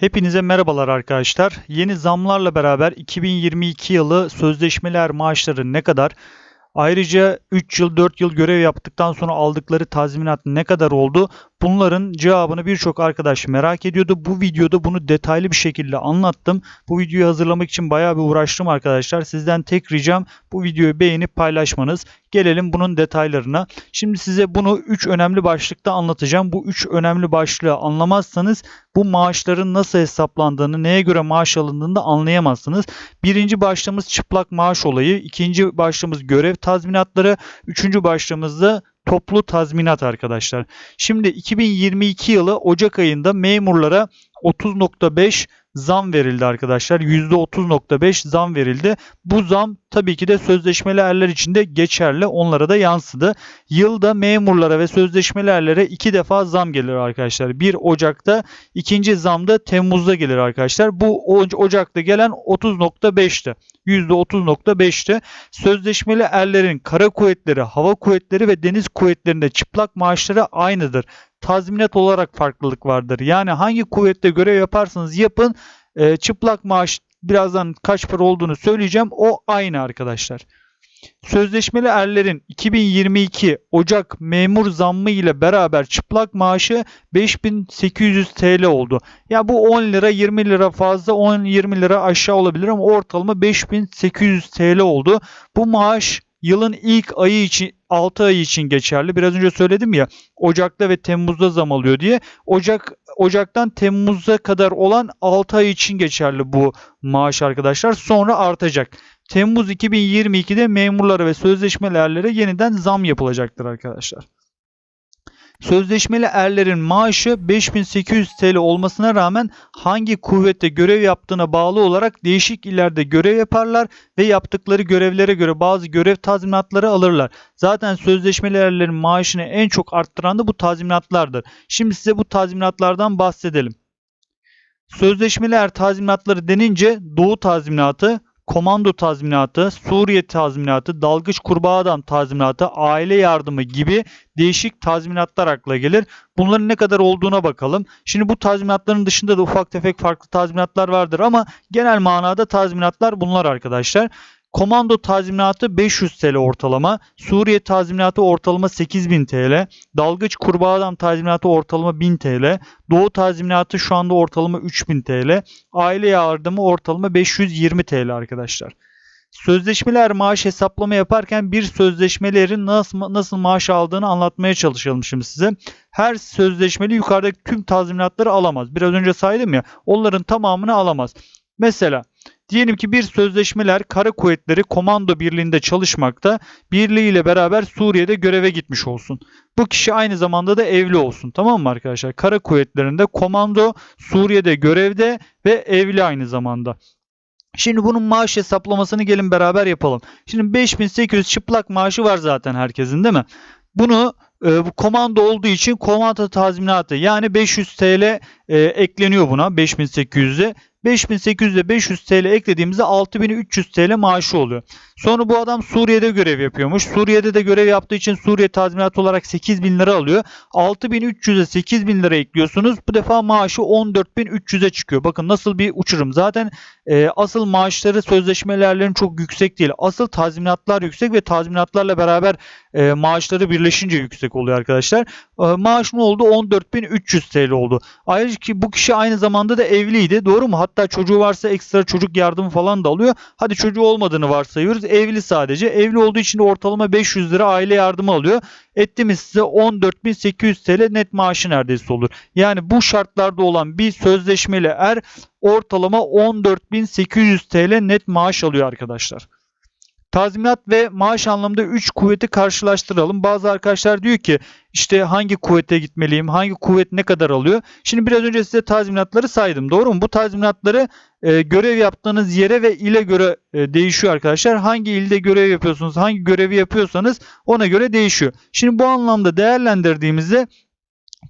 Hepinize merhabalar arkadaşlar. Yeni zamlarla beraber 2022 yılı sözleşmeler maaşları ne kadar? Ayrıca 3 yıl 4 yıl görev yaptıktan sonra aldıkları tazminat ne kadar oldu? Bunların cevabını birçok arkadaş merak ediyordu. Bu videoda bunu detaylı bir şekilde anlattım. Bu videoyu hazırlamak için bayağı bir uğraştım arkadaşlar. Sizden tek ricam bu videoyu beğenip paylaşmanız. Gelelim bunun detaylarına. Şimdi size bunu 3 önemli başlıkta anlatacağım. Bu 3 önemli başlığı anlamazsanız bu maaşların nasıl hesaplandığını, neye göre maaş alındığını da anlayamazsınız. Birinci başlığımız çıplak maaş olayı. ikinci başlığımız görev tazminatları. Üçüncü başlığımız da toplu tazminat arkadaşlar. Şimdi 2022 yılı Ocak ayında memurlara 30.5 zam verildi arkadaşlar. %30.5 zam verildi. Bu zam tabii ki de sözleşmeli erler için de geçerli. Onlara da yansıdı. Yılda memurlara ve sözleşmeli erlere iki defa zam gelir arkadaşlar. Bir Ocak'ta, ikinci zam da Temmuz'da gelir arkadaşlar. Bu Ocak'ta gelen 30.5'ti. %30.5'ti. Sözleşmeli erlerin kara kuvvetleri, hava kuvvetleri ve deniz kuvvetlerinde çıplak maaşları aynıdır tazminat olarak farklılık vardır. Yani hangi kuvvette görev yaparsanız yapın e, çıplak maaş birazdan kaç para olduğunu söyleyeceğim. O aynı arkadaşlar. Sözleşmeli erlerin 2022 Ocak memur zammı ile beraber çıplak maaşı 5800 TL oldu. Ya bu 10 lira 20 lira fazla 10-20 lira aşağı olabilir ama ortalama 5800 TL oldu. Bu maaş yılın ilk ayı için 6 ay için geçerli. Biraz önce söyledim ya Ocak'ta ve Temmuz'da zam alıyor diye. Ocak Ocak'tan Temmuz'a kadar olan 6 ay için geçerli bu maaş arkadaşlar. Sonra artacak. Temmuz 2022'de memurlara ve sözleşmelerlere yeniden zam yapılacaktır arkadaşlar. Sözleşmeli erlerin maaşı 5800 TL olmasına rağmen hangi kuvvette görev yaptığına bağlı olarak değişik illerde görev yaparlar ve yaptıkları görevlere göre bazı görev tazminatları alırlar. Zaten sözleşmeli erlerin maaşını en çok arttıran da bu tazminatlardır. Şimdi size bu tazminatlardan bahsedelim. Sözleşmeli er tazminatları denince Doğu tazminatı, komando tazminatı, Suriye tazminatı, dalgıç kurbağa adam tazminatı, aile yardımı gibi değişik tazminatlar akla gelir. Bunların ne kadar olduğuna bakalım. Şimdi bu tazminatların dışında da ufak tefek farklı tazminatlar vardır ama genel manada tazminatlar bunlar arkadaşlar. Komando tazminatı 500 TL ortalama. Suriye tazminatı ortalama 8000 TL. Dalgıç kurbağa adam tazminatı ortalama 1000 TL. Doğu tazminatı şu anda ortalama 3000 TL. Aile yardımı ortalama 520 TL arkadaşlar. Sözleşmeler maaş hesaplama yaparken bir sözleşmelerin nasıl, nasıl maaş aldığını anlatmaya çalışalım şimdi size. Her sözleşmeli yukarıdaki tüm tazminatları alamaz. Biraz önce saydım ya onların tamamını alamaz. Mesela Diyelim ki bir sözleşmeler kara kuvvetleri komando birliğinde çalışmakta, birliğiyle beraber Suriye'de göreve gitmiş olsun. Bu kişi aynı zamanda da evli olsun. Tamam mı arkadaşlar? Kara kuvvetlerinde komando Suriye'de görevde ve evli aynı zamanda. Şimdi bunun maaş hesaplamasını gelin beraber yapalım. Şimdi 5800 çıplak maaşı var zaten herkesin değil mi? Bunu e, bu komando olduğu için komando tazminatı yani 500 TL e, ekleniyor buna 5800'e 5800'e 500 TL eklediğimizde 6300 TL maaşı oluyor. Sonra bu adam Suriye'de görev yapıyormuş. Suriye'de de görev yaptığı için Suriye tazminatı olarak 8000 lira alıyor. 6300'e 8000 lira ekliyorsunuz. Bu defa maaşı 14300'e çıkıyor. Bakın nasıl bir uçurum. Zaten e, asıl maaşları sözleşmelerlerin çok yüksek değil. Asıl tazminatlar yüksek ve tazminatlarla beraber e, maaşları birleşince yüksek oluyor arkadaşlar. E, maaş ne oldu? 14300 TL oldu. Ayrıca ki bu kişi aynı zamanda da evliydi. Doğru mu? Hatta çocuğu varsa ekstra çocuk yardımı falan da alıyor. Hadi çocuğu olmadığını varsayıyoruz. Evli sadece. Evli olduğu için ortalama 500 lira aile yardımı alıyor. Ettiniz size 14.800 TL net maaşı neredeyse olur. Yani bu şartlarda olan bir sözleşmeli er ortalama 14.800 TL net maaş alıyor arkadaşlar. Tazminat ve maaş anlamında 3 kuvveti karşılaştıralım. Bazı arkadaşlar diyor ki işte hangi kuvvete gitmeliyim, hangi kuvvet ne kadar alıyor. Şimdi biraz önce size tazminatları saydım. Doğru mu? Bu tazminatları e, görev yaptığınız yere ve ile göre e, değişiyor arkadaşlar. Hangi ilde görev yapıyorsunuz, hangi görevi yapıyorsanız ona göre değişiyor. Şimdi bu anlamda değerlendirdiğimizde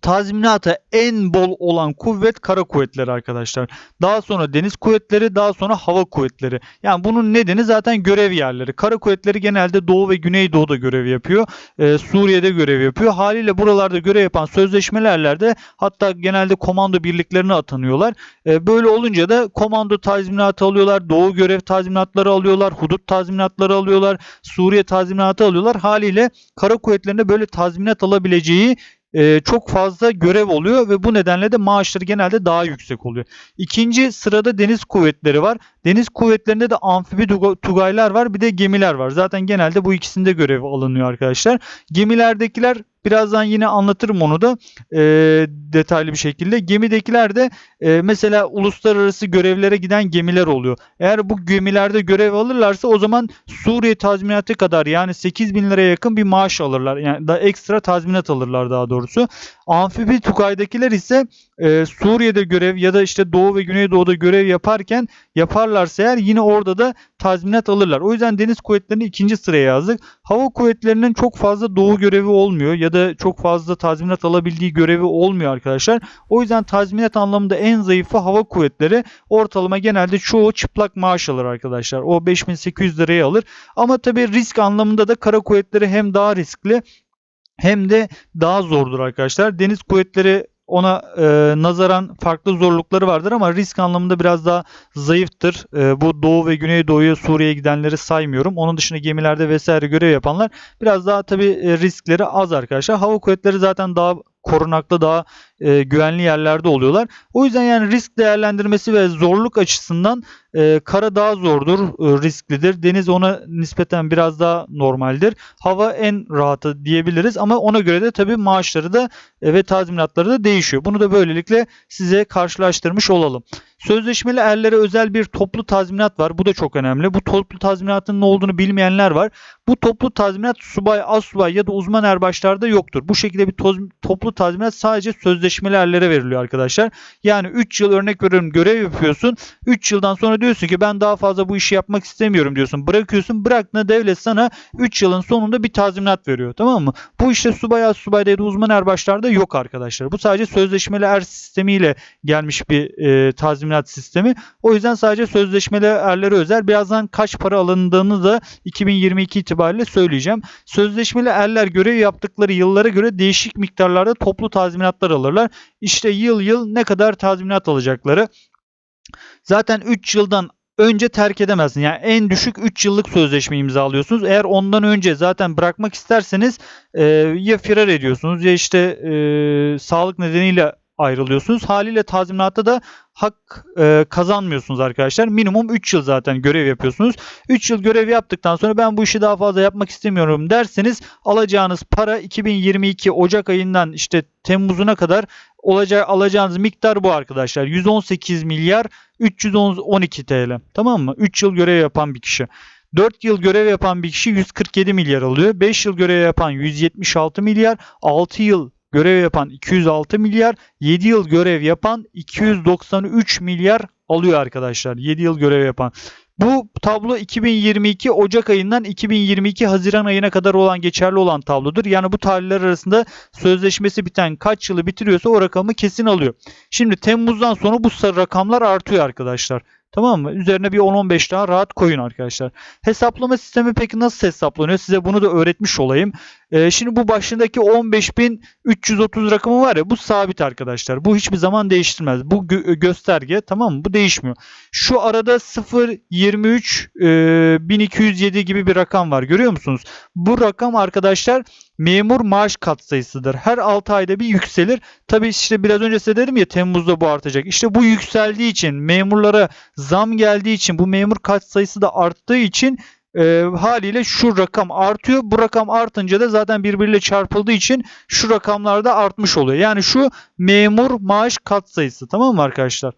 tazminata en bol olan kuvvet kara kuvvetleri arkadaşlar. Daha sonra deniz kuvvetleri, daha sonra hava kuvvetleri. Yani bunun nedeni zaten görev yerleri. Kara kuvvetleri genelde Doğu ve Güneydoğu'da görev yapıyor. Ee, Suriye'de görev yapıyor. Haliyle buralarda görev yapan sözleşmelerde hatta genelde komando birliklerine atanıyorlar. Ee, böyle olunca da komando tazminatı alıyorlar. Doğu görev tazminatları alıyorlar. Hudut tazminatları alıyorlar. Suriye tazminatı alıyorlar. Haliyle kara kuvvetlerinde böyle tazminat alabileceği e, çok fazla görev oluyor ve bu nedenle de maaşları genelde daha yüksek oluyor. İkinci sırada deniz kuvvetleri var. Deniz kuvvetlerinde de amfibi tuga- tugaylar var bir de gemiler var. Zaten genelde bu ikisinde görev alınıyor arkadaşlar. Gemilerdekiler birazdan yine anlatırım onu da e, detaylı bir şekilde. Gemidekiler de e, mesela uluslararası görevlere giden gemiler oluyor. Eğer bu gemilerde görev alırlarsa o zaman Suriye tazminatı kadar yani 8 bin liraya yakın bir maaş alırlar. Yani da ekstra tazminat alırlar daha doğrusu. Amfibi Tugay'dakiler ise e, Suriye'de görev ya da işte Doğu ve Güneydoğu'da görev yaparken yaparlarsa eğer yine orada da tazminat alırlar. O yüzden deniz kuvvetlerini ikinci sıraya yazdık. Hava kuvvetlerinin çok fazla doğu görevi olmuyor ya da çok fazla tazminat alabildiği görevi olmuyor arkadaşlar. O yüzden tazminat anlamında en zayıfı hava kuvvetleri ortalama genelde çoğu çıplak maaş alır arkadaşlar. O 5800 liraya alır. Ama tabii risk anlamında da kara kuvvetleri hem daha riskli hem de daha zordur arkadaşlar. Deniz kuvvetleri ona e, nazaran farklı zorlukları vardır ama risk anlamında biraz daha zayıftır. E, bu Doğu ve Güneydoğu'ya Suriye'ye gidenleri saymıyorum. Onun dışında gemilerde vesaire görev yapanlar biraz daha tabii e, riskleri az arkadaşlar. Hava kuvvetleri zaten daha korunaklı daha e, güvenli yerlerde oluyorlar. O yüzden yani risk değerlendirmesi ve zorluk açısından e, kara daha zordur, e, risklidir. Deniz ona nispeten biraz daha normaldir. Hava en rahatı diyebiliriz ama ona göre de tabii maaşları da e, ve tazminatları da değişiyor. Bunu da böylelikle size karşılaştırmış olalım. Sözleşmeli erlere özel bir toplu tazminat var. Bu da çok önemli. Bu toplu tazminatın ne olduğunu bilmeyenler var. Bu toplu tazminat subay, assubay ya da uzman erbaşlarda yoktur. Bu şekilde bir toz- toplu tazminat sadece sözleşmeli erlere veriliyor arkadaşlar. Yani 3 yıl örnek veriyorum görev yapıyorsun. 3 yıldan sonra diyorsun ki ben daha fazla bu işi yapmak istemiyorum diyorsun. Bırakıyorsun. Bıraktığında devlet sana 3 yılın sonunda bir tazminat veriyor. Tamam mı? Bu işte subay, assubayda ya da uzman erbaşlarda yok arkadaşlar. Bu sadece sözleşmeli er sistemiyle gelmiş bir e, tazminat sistemi. O yüzden sadece sözleşmeli erlere özel. Birazdan kaç para alındığını da 2022 itibariyle söyleyeceğim. Sözleşmeli erler görev yaptıkları yıllara göre değişik miktarlarda toplu tazminatlar alırlar. İşte yıl yıl ne kadar tazminat alacakları. Zaten 3 yıldan önce terk edemezsin. Yani en düşük 3 yıllık sözleşme imzalıyorsunuz. Eğer ondan önce zaten bırakmak isterseniz e, ya firar ediyorsunuz ya işte e, sağlık nedeniyle ayrılıyorsunuz. Haliyle tazminatta da hak e, kazanmıyorsunuz arkadaşlar. Minimum 3 yıl zaten görev yapıyorsunuz. 3 yıl görev yaptıktan sonra ben bu işi daha fazla yapmak istemiyorum derseniz alacağınız para 2022 Ocak ayından işte Temmuz'una kadar olacak alacağınız miktar bu arkadaşlar. 118 milyar 312 TL. Tamam mı? 3 yıl görev yapan bir kişi. 4 yıl görev yapan bir kişi 147 milyar alıyor. 5 yıl görev yapan 176 milyar. 6 yıl görev yapan 206 milyar. 7 yıl görev yapan 293 milyar alıyor arkadaşlar. 7 yıl görev yapan. Bu tablo 2022 Ocak ayından 2022 Haziran ayına kadar olan geçerli olan tablodur. Yani bu tarihler arasında sözleşmesi biten kaç yılı bitiriyorsa o rakamı kesin alıyor. Şimdi Temmuz'dan sonra bu rakamlar artıyor arkadaşlar. Tamam mı? Üzerine bir 10-15 daha rahat koyun arkadaşlar. Hesaplama sistemi peki nasıl hesaplanıyor? Size bunu da öğretmiş olayım. Ee, şimdi bu başındaki 15.330 rakamı var ya bu sabit arkadaşlar. Bu hiçbir zaman değiştirmez. Bu gö- gösterge tamam mı? Bu değişmiyor. Şu arada 0, 23, e, 1207 gibi bir rakam var. Görüyor musunuz? Bu rakam arkadaşlar memur maaş katsayısıdır. Her 6 ayda bir yükselir. Tabii işte biraz önce size dedim ya Temmuz'da bu artacak. İşte bu yükseldiği için memurlara zam geldiği için bu memur katsayısı da arttığı için e, haliyle şu rakam artıyor. Bu rakam artınca da zaten birbiriyle çarpıldığı için şu rakamlar da artmış oluyor. Yani şu memur maaş katsayısı tamam mı arkadaşlar?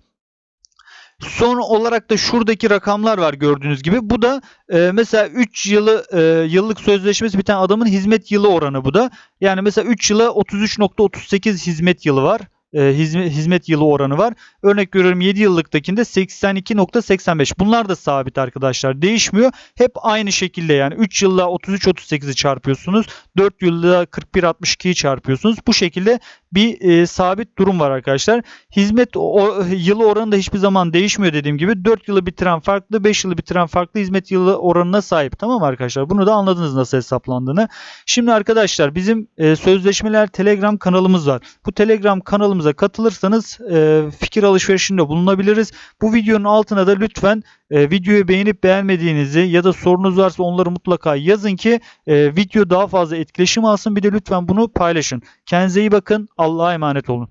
Son olarak da şuradaki rakamlar var gördüğünüz gibi. Bu da e, mesela 3 yılı e, yıllık sözleşmesi biten adamın hizmet yılı oranı bu da. Yani mesela 3 yıla 33.38 hizmet yılı var. E, hizmet, hizmet yılı oranı var. Örnek veriyorum 7 yıllıktakinde 82.85. Bunlar da sabit arkadaşlar. Değişmiyor. Hep aynı şekilde yani 3 yılla 33.38'i çarpıyorsunuz. 4 yılla 41.62'yi çarpıyorsunuz. Bu şekilde bir e, sabit durum var arkadaşlar. Hizmet o, yılı oranı da hiçbir zaman değişmiyor dediğim gibi. 4 yılı bitiren farklı, 5 yılı bitiren farklı hizmet yılı oranına sahip. Tamam arkadaşlar? Bunu da anladınız nasıl hesaplandığını. Şimdi arkadaşlar bizim e, sözleşmeler Telegram kanalımız var. Bu Telegram kanalımıza katılırsanız e, fikir alışverişinde bulunabiliriz. Bu videonun altına da lütfen e, videoyu beğenip beğenmediğinizi ya da sorunuz varsa onları mutlaka yazın ki e, video daha fazla etkileşim alsın. Bir de lütfen bunu paylaşın. Kendinize iyi bakın. Allah'a emanet olun.